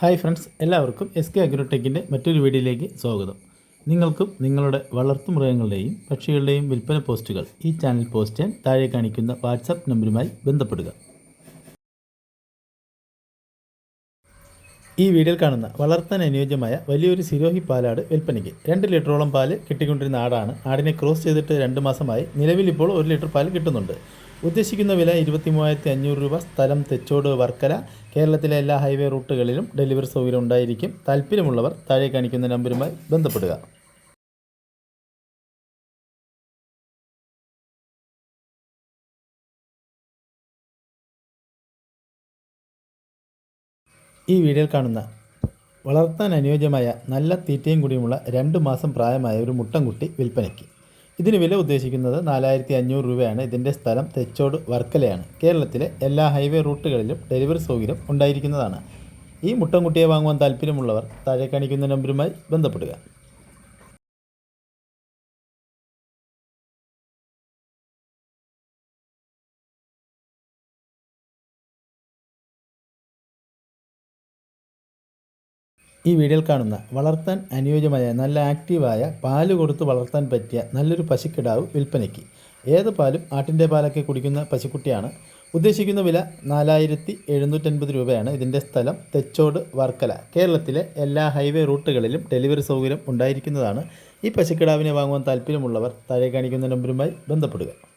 Hi friends എല്ലാവർക്കും S K അഗ്രോടെക്കിന്റെ മറ്റൊരു വീഡിയോയിലേക്ക് സ്വാഗതം. നിങ്ങൾക്കും നിങ്ങളുടെ വളർത്തു മൃഗങ്ങളുടെയും പക്ഷികളുടെയും വിൽപ്പന പോസ്റ്റുകൾ ഈ ചാനൽ പോസ്റ്റ് ചെയ്യാൻ താഴെ കാണിക്കുന്ന വാട്സാപ്പ് നമ്പറുമായി ബന്ധപ്പെടുക. ഈ വീഡിയോയിൽ കാണുന്ന വളർത്താൻ അനുയോജ്യമായ വലിയൊരു സിരോഹി പാലാട് വിൽപ്പനയ്ക്ക് രണ്ട് ലിറ്ററോളം പാൽ കിട്ടിക്കൊണ്ടിരുന്ന ആടാണ്. ആടിനെ ക്രോസ് ചെയ്തിട്ട് രണ്ട് മാസമായി നിലവിൽ ഇപ്പോൾ ഒരു ലിറ്റർ പാൽ കിട്ടുന്നുണ്ട്. ഉദ്ദേശിക്കുന്ന വില ഇരുപത്തി മൂവായിരത്തി അഞ്ഞൂറ് രൂപ. സ്ഥലം തെച്ചോട് വർക്കല. കേരളത്തിലെ എല്ലാ ഹൈവേ റൂട്ടുകളിലും ഡെലിവറി സൗകര്യം ഉണ്ടായിരിക്കും. താല്പര്യമുള്ളവർ താഴെ കാണിക്കുന്ന നമ്പരുമായി ബന്ധപ്പെടുക. ഈ വീഡിയോയിൽ കാണുന്ന വളർത്താൻ അനുയോജ്യമായ നല്ല തീറ്റയും കൂടിയുമുള്ള രണ്ട് മാസം പ്രായമായ ഒരു മുട്ടൻകുട്ടി വിൽപ്പനയ്ക്ക്. ഇതിന് വില ഉദ്ദേശിക്കുന്നത് നാലായിരത്തി അഞ്ഞൂറ് രൂപയാണ്. ഇതിന്റെ സ്ഥലം തെച്ചോട് വർക്കലയാണ്. കേരളത്തിലെ എല്ലാ ഹൈവേ റൂട്ടുകളിലും ഡെലിവറി സൗകര്യം ഉണ്ടായിരിക്കുന്നതാണ്. ഈ മുട്ടൻകുട്ടിയെ വാങ്ങുവാൻ താല്പര്യമുള്ളവർ താഴെ കാണിക്കുന്ന നമ്പറുമായി ബന്ധപ്പെടുക. ഈ വീഡിയോയിൽ കാണുന്ന വളർത്താൻ അനുയോജ്യമായ നല്ല ആക്റ്റീവായ പാൽ കൊടുത്ത് വളർത്താൻ പറ്റിയ നല്ലൊരു പശുക്കിടാവ് വിൽപ്പനയ്ക്ക്. ഏത് പാലും ആട്ടിന്റെ പാലൊക്കെ കുടിക്കുന്ന പശുക്കുട്ടിയാണ്. ഉദ്ദേശിക്കുന്ന വില നാലായിരത്തി എഴുന്നൂറ്റൻപത് രൂപയാണ്. ഇതിന്റെ സ്ഥലം തെച്ചോട് വർക്കല. കേരളത്തിലെ എല്ലാ ഹൈവേ റൂട്ടുകളിലും ഡെലിവറി സൗകര്യം ഉണ്ടായിരിക്കുന്നതാണ്. ഈ പശുക്കിടാവിനെ വാങ്ങുവാൻ താല്പര്യമുള്ളവർ താഴെ കാണിക്കുന്ന നമ്പറുമായി ബന്ധപ്പെടുക.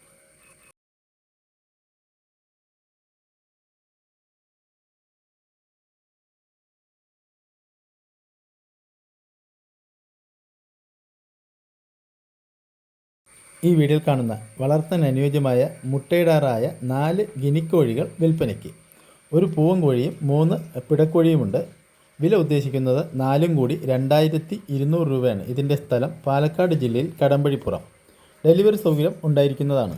ഈ വീഡിയോയിൽ കാണുന്ന വളർത്താൻ അനുയോജ്യമായ മുട്ടയിടാറായ നാല് ഗിനിക്കോഴികൾ വിൽപ്പനയ്ക്ക്. ഒരു പൂവൻ കോഴിയും മൂന്ന് പിടക്കോഴിയുമുണ്ട്. വില ഉദ്ദേശിക്കുന്നത് നാലും കൂടി രണ്ടായിരത്തി ഇരുന്നൂറ് രൂപയാണ്. ഇതിന്റെ സ്ഥലം പാലക്കാട് ജില്ലയിൽ കടമ്പഴിപ്പുറം. ഡെലിവറി സൗകര്യം ഉണ്ടായിരിക്കുന്നതാണ്.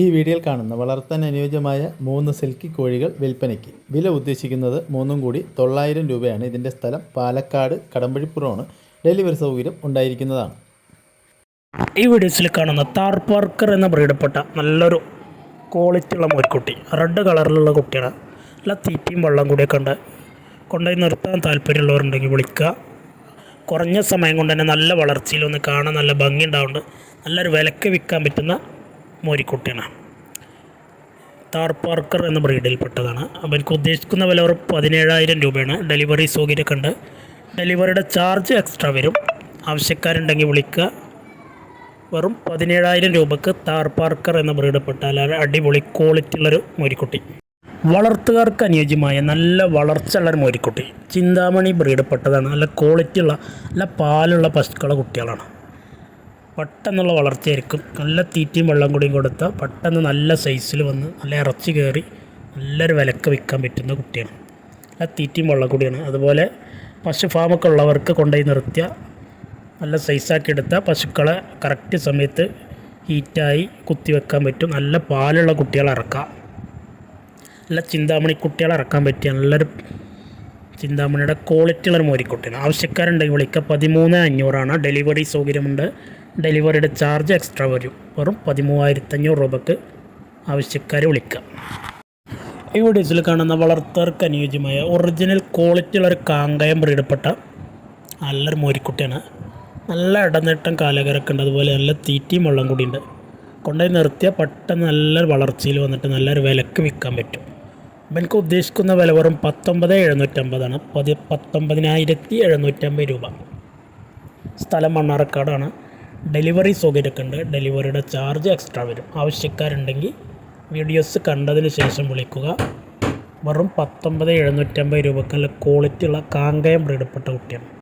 ഈ വീഡിയോയിൽ കാണുന്ന വളർത്താൻ അനുയോജ്യമായ മൂന്ന് സിൽക്കി കോഴികൾ വിൽപ്പനയ്ക്ക്. വില ഉദ്ദേശിക്കുന്നത് മൂന്നും കൂടി തൊള്ളായിരം രൂപയാണ്. ഇതിന്റെ സ്ഥലം പാലക്കാട് കടമ്പഴിപ്പുറമാണ്. ഡെലിവറി സൗകര്യം ഉണ്ടായിരിക്കുന്നതാണ്. ഈ വീഡിയോസിൽ കാണുന്ന താർ പാർക്കർ എന്ന ബ്രീഡപ്പെട്ട നല്ലൊരു ക്വാളിറ്റി ഉള്ള മോരിക്കുട്ടി. റെഡ് കളറിലുള്ള കുട്ടിയാണ്. നല്ല തീറ്റയും വെള്ളം കൂടിയൊക്കെ ഉണ്ട്. കൊണ്ടുപോയി നിർത്താൻ താല്പര്യമുള്ളവരുണ്ടെങ്കിൽ വിളിക്കുക. കുറഞ്ഞ സമയം കൊണ്ട് തന്നെ നല്ല വളർച്ചയിൽ ഒന്ന് കാണാൻ നല്ല ഭംഗി ഉണ്ടാവുന്നുണ്ട്. നല്ലൊരു വിലക്ക് വിൽക്കാൻ പറ്റുന്ന മോരിക്കുട്ടിയാണ്. താർ പാർക്കർ എന്ന ബ്രീഡിൽപ്പെട്ടതാണ് അപ്പോൾ എനിക്ക് ഉദ്ദേശിക്കുന്ന വില ഒരു പതിനേഴായിരം രൂപയാണ്. ഡെലിവറി സൗകര്യമൊക്കെ ഉണ്ട്. ഡെലിവറിയുടെ ചാർജ് എക്സ്ട്രാ വരും. ആവശ്യക്കാരുണ്ടെങ്കിൽ വിളിക്കുക. വെറും പതിനേഴായിരം രൂപക്ക് താർ പാർക്കർ എന്ന ബ്രീഡപ്പെട്ടാൽ അടിപൊളി ക്വാളിറ്റി ഉള്ളൊരു മോരിക്കുട്ടി. വളർത്തുകാർക്ക് അനുയോജ്യമായ നല്ല വളർച്ചയുള്ള ഒരു മോരിക്കുട്ടി. ചിന്താമണി ബ്രീഡപ്പെട്ടതാണ് നല്ല ക്വാളിറ്റി ഉള്ള നല്ല പാലുള്ള പശുക്കളുടെ കുട്ടികളാണ്. പെട്ടെന്നുള്ള വളർച്ചയായിരിക്കും. നല്ല തീറ്റയും വെള്ളം കൂടിയും കൊടുത്താൽ പെട്ടെന്ന് നല്ല സൈസിൽ വന്ന് നല്ല ഇറച്ചി കയറി നല്ലൊരു വിലക്ക് വിൽക്കാൻ പറ്റുന്ന കുട്ടിയാണ്. നല്ല തീറ്റയും വെള്ളം കൂടിയാണ്. അതുപോലെ പശു ഫാമൊക്കെ ഉള്ളവർക്ക് കൊണ്ടുപോയി നിർത്തിയ നല്ല സൈസാക്കി എടുത്താൽ പശുക്കളെ കറക്റ്റ് സമയത്ത് ഹീറ്റായി കുത്തി വെക്കാൻ പറ്റും. നല്ല പാലുള്ള കുട്ടികളെ ഇറക്കാം. നല്ല ചിന്താമണി കുട്ടികളെ ഇറക്കാൻ പറ്റിയ നല്ലൊരു ചിന്താമണിയുടെ ക്വാളിറ്റി ഉള്ളൊരു മോരിക്കുട്ടിയാണ്. ആവശ്യക്കാരുണ്ടെങ്കിൽ വിളിക്കുക പതിമൂന്ന് അഞ്ഞൂറാണ്. ഡെലിവറി സൗകര്യമുണ്ട്. ഡെലിവറിയുടെ ചാർജ് എക്സ്ട്രാ വരും. വെറും പതിമൂവായിരത്തഞ്ഞൂറ് രൂപക്ക് ആവശ്യക്കാർ വിളിക്കുക ഈ വീഡിയോസിൽ കാണുന്ന വളർത്തർക്ക് അനുയോജ്യമായ ഒറിജിനൽ ക്വാളിറ്റി ഉള്ളൊരു കാങ്കയം ബ്രീഡപ്പെട്ട നല്ലൊരു മോരിക്കുട്ടിയാണ്. നല്ല ഇടനീട്ടം കാലകരൊക്കെ ഉണ്ട്. അതുപോലെ നല്ല തീറ്റയും വെള്ളം കൂടി ഉണ്ട്. കൊണ്ടുപോയി നിർത്തിയാൽ പെട്ടെന്ന് നല്ല വളർച്ചയിൽ വന്നിട്ട് നല്ലൊരു വിലക്ക് വിൽക്കാൻ പറ്റും. അപ്പം എനിക്ക് ഉദ്ദേശിക്കുന്ന വില വെറും പത്തൊമ്പത് എഴുന്നൂറ്റമ്പതാണ്. പതി പത്തൊമ്പതിനായിരത്തി എഴുന്നൂറ്റമ്പത് രൂപ. സ്ഥലം മണ്ണാർക്കാടാണ്. ഡെലിവറി സൗകര്യമൊക്കെ ഉണ്ട്. ഡെലിവറിയുടെ ചാർജ് എക്സ്ട്രാ വരും. ആവശ്യക്കാരുണ്ടെങ്കിൽ വീഡിയോസ് കണ്ടതിന് ശേഷം വിളിക്കുക. വെറും പത്തൊമ്പത് എഴുന്നൂറ്റമ്പത് രൂപക്ക് നല്ല ക്വാളിറ്റി ഉള്ള കാങ്കയം ബ്രീഡപ്പെട്ട കുട്ടിയാണ്.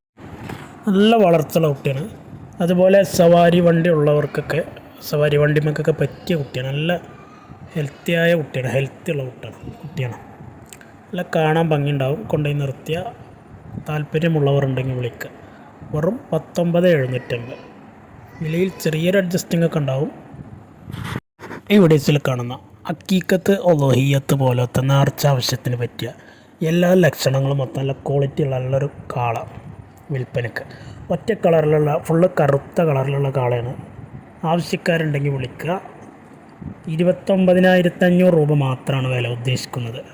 നല്ല വളർത്തുള്ള കുട്ടിയാണ്. അതുപോലെ സവാരി വണ്ടി ഉള്ളവർക്കൊക്കെ സവാരി വണ്ടിമക്കൊക്കെ പറ്റിയ കുട്ടിയാണ്. നല്ല ഹെൽത്തിയായ കുട്ടിയാണ്. ഹെൽത്തി ഉള്ള കുട്ടിയാണ് കുട്ടിയാണ്. നല്ല കാണാൻ ഭംഗിയുണ്ടാവും. കൊണ്ടുപോയി നിർത്തിയ താല്പര്യമുള്ളവരുണ്ടെങ്കിൽ വിളിക്കുക വെറും പത്തൊമ്പത് എഴുന്നൂറ്റമ്പത്. വിലയിൽ ചെറിയൊരു അഡ്ജസ്റ്റിംഗ് ഒക്കെ ഉണ്ടാവും. ഈ വീഡിയോസിൽ കാണുന്ന അക്കീക്കത്ത് ഒലോഹിയത്ത് പോലത്തെ നേർച്ച ആവശ്യത്തിന് പറ്റിയ എല്ലാ ലക്ഷണങ്ങളും മൊത്തം നല്ല ക്വാളിറ്റി ഉള്ള നല്ലൊരു കാള. വിൽപ്പനക്ക്. ഒറ്റ കളറിലുള്ള ഫുള്ള് കറുത്ത കളറിലുള്ള കാളയാണ്. ആവശ്യക്കാരുണ്ടെങ്കിൽ വിളിക്കുക. ഇരുപത്തൊമ്പതിനായിരത്തഞ്ഞൂറ് രൂപ മാത്രമാണ് വില ഉദ്ദേശിക്കുന്നത്.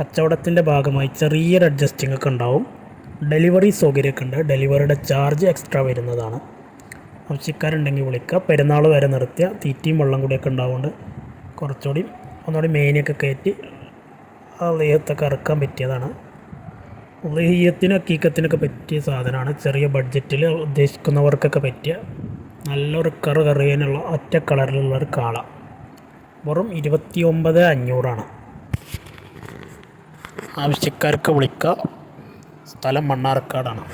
കച്ചവടത്തിന്റെ ഭാഗമായി ചെറിയൊരു അഡ്ജസ്റ്റിംഗ് ഒക്കെ ഉണ്ടാവും. ഡെലിവറി സൗകര്യമൊക്കെ ഉണ്ട്. ഡെലിവറിയുടെ ചാർജ് എക്സ്ട്രാ വരുന്നതാണ്. ആവശ്യക്കാരുണ്ടെങ്കിൽ വിളിക്കുക. പെരുന്നാൾ വരെ നിർത്തിയ തീറ്റയും വെള്ളം കൂടിയൊക്കെ ഉണ്ടാവുകൊണ്ട് കുറച്ചുകൂടി ഒന്നുകൂടി മേനിയൊക്കെ കയറ്റി ആ അളിയത്തൊക്കെ ഇറക്കാൻ പറ്റിയതാണ്. ഉദയത്തിനും അക്കീക്കത്തിനൊക്കെ പറ്റിയ സാധനമാണ്. ചെറിയ ബഡ്ജറ്റിൽ ഉദ്ദേശിക്കുന്നവർക്കൊക്കെ പറ്റിയ നല്ലൊരു കറ് കറിയാനുള്ള ഒറ്റ കളറിലുള്ള ഒരു കാള. വെറും ഇരുപത്തി ഒമ്പത് അഞ്ഞൂറാണ്. ആവശ്യക്കാർക്ക് വിളിക്കുക സ്ഥലം മണ്ണാർക്കാടാണ്.